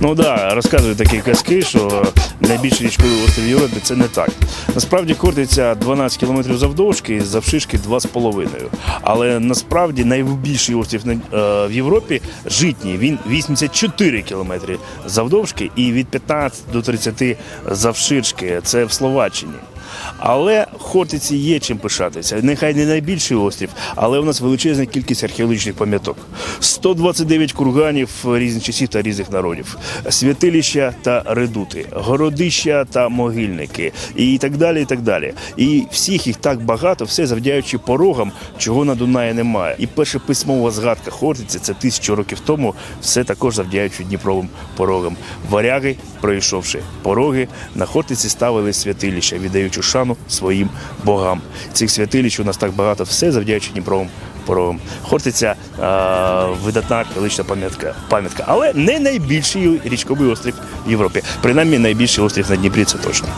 Ну да, розказують такі казки, що найбільший річковий острів Європі це не так. Насправді Хортиця 12 кілометрів завдовжки, завшишки 2,5. Але насправді найбільший острів е, в Європі житній. Він 84 кілометри завдовжки і від 15 до 30 завширшки. Це в Словаччині. Але Хортиці є чим пишатися. Нехай не найбільший острів, але у нас величезна кількість археологічних пам'яток. 129 курганів різних часів та різних народів, святилища та редути, городища та могильники, і так далі. І так далі. І всіх їх так багато, все завдячуючи порогам, чого на Дунаї немає. І перша письмова згадка Хортиці це тисячу років тому, все також завдячуючи Дніпровим порогам. Варяги, пройшовши пороги, на Хортиці ставили святилища, віддаючи шану своїм богам. Цих святилищ у нас так багато, все завдячуючи Дніпровим порогам. Хортиця е, видатна археологічна пам'ятка, пам'ятка, але не найбільший річковий острів в Європі. Принаймні найбільший острів на Дніпрі, це точно.